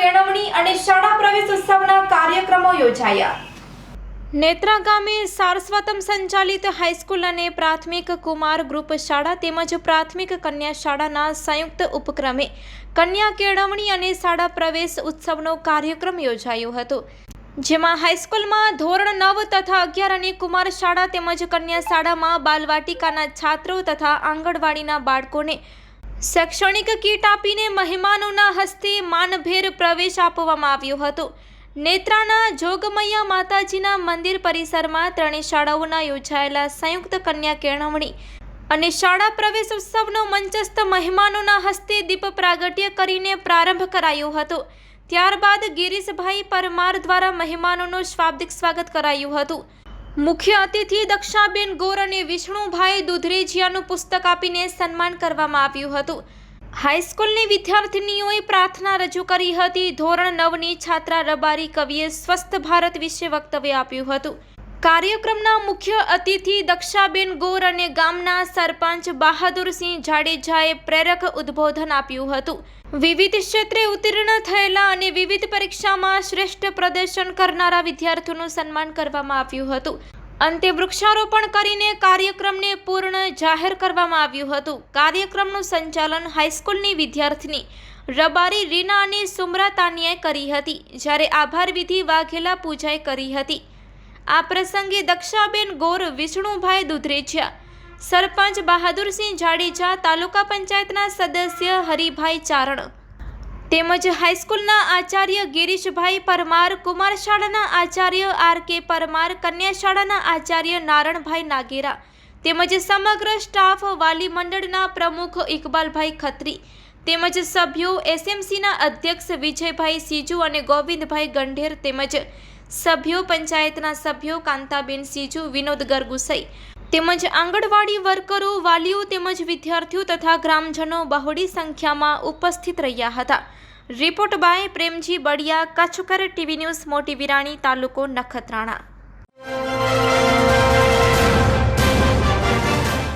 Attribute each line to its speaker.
Speaker 1: કેળવણી અને શાળા પ્રવેશ ઉત્સવના કાર્યક્રમો યોજાયા. નેત્રા ગામે સારસ્વતમ સંચાલિત હાઈસ્કૂલ અને પ્રાથમિક કુમાર ગ્રુપ શાળા તેમજ પ્રાથમિક કન્યા શાળાના સંયુક્ત ઉપક્રમે કન્યા કેળવણી અને શાળા પ્રવેશ ઉત્સવનો કાર્યક્રમ યોજાયો હતો. જેમાં હાઈસ્કૂલમાં ધોરણ નવ તથા અગિયાર અને કુમાર શાળા તેમજ કન્યા શાળામાં બાલવાટિકાના છાત્રો તથા આંગણવાડીના બાળકોને શૈક્ષણિક કીટ આપીને મહેમાનોના હસ્તે માનભેર પ્રવેશ આપવામાં આવ્યો હતો. નેત્રાના જોગમૈયા માતાજીના મંદિર પરિસરમાં ત્રણેય શાળાઓના યોજાયેલા સંયુક્ત કન્યા કેળવણી અને શાળા પ્રવેશ ઉત્સવનો મંચસ્થ મહેમાનોના હસ્તે દીપ પ્રાગટ્ય કરીને પ્રારંભ કરાયો હતો. ત્યારબાદ ગિરીશભાઈ પરમાર દ્વારા મહેમાનોનું શાબ્દિક સ્વાગત કરાયું હતું. મુખ્ય અતિથિ દક્ષાબેન ગોર અને વિષ્ણુભાઈ દુધરેજિયાનું પુસ્તક આપીને સન્માન કરવામાં આવ્યું હતું. હાઈસ્કૂલની વિદ્યાર્થિનીઓએ પ્રાર્થના રજૂ કરી હતી. ધોરણ નવની છાત્રા રબારી કવિએ સ્વસ્થ ભારત વિશે વક્તવ્ય આપ્યું હતું. કાર્યક્રમના મુખ્ય અતિથિ દક્ષાબેન ગોર અને ગામના સરપંચ બહાદુરસિંહ જાડેજાએ પ્રેરક ઉદ્બોધન આપ્યું હતું. વિવિધ ક્ષેત્રે ઉત્તીર્ણ થયેલા અને વિવિધ પરીક્ષામાં શ્રેષ્ઠ પ્રદર્શન કરનારા વિદ્યાર્થીઓનું સન્માન કરવામાં આવ્યું હતું. અંતે વૃક્ષારોપણ કરીને કાર્યક્રમને પૂર્ણ જાહેર કરવામાં આવ્યું હતું. કાર્યક્રમનું સંચાલન હાઈસ્કૂલની વિદ્યાર્થીની રબારી રીના અને સુમરા તાનિયાએ કરી હતી, જ્યારે આભાર વિધિ વાઘેલા પૂજાએ કરી હતી. આ પ્રસંગે દક્ષાબેન ગોર, વિષ્ણુભાઈ દુધરેચિયા, સરપંચ બહાદુરસિંહ જાડેજા, તાલુકા પંચાયતના સદસ્ય હરિભાઈ ચારણ તેમજ હાઈસ્કૂલના આચાર્ય ગિરીશભાઈ પરમાર કુમાર શાળાના આચાર્ય આર કે પરમાર કન્યા શાળાના આચાર્ય નારણભાઈ નાગેરા તેમજ સમગ્ર સ્ટાફ વાલી મંડળના પ્રમુખ ઇકબાલભાઈ ખત્રી તેમજ સભ્યો એસએમસીના અધ્યક્ષ વિજયભાઈ સીજુ અને ગોવિંદભાઈ ગંઢેર તેમજ સભ્યો પંચાયતના સભ્યો કાંતાબેન, સીજુ, વિનોદ ગરગુસઈ તેમજ આંગણવાડી વર્કરો, વાલીઓ તેમજ વિદ્યાર્થીઓ તથા ગ્રામજનો બહોળી સંખ્યામાં ઉપસ્થિત રહ્યા હતા. રિપોર્ટ બાય પ્રેમજી બડિયા, કચ્છકર ટીવી ન્યૂઝ, મોટી વિરાણી તાલુકો નખત્રાણા.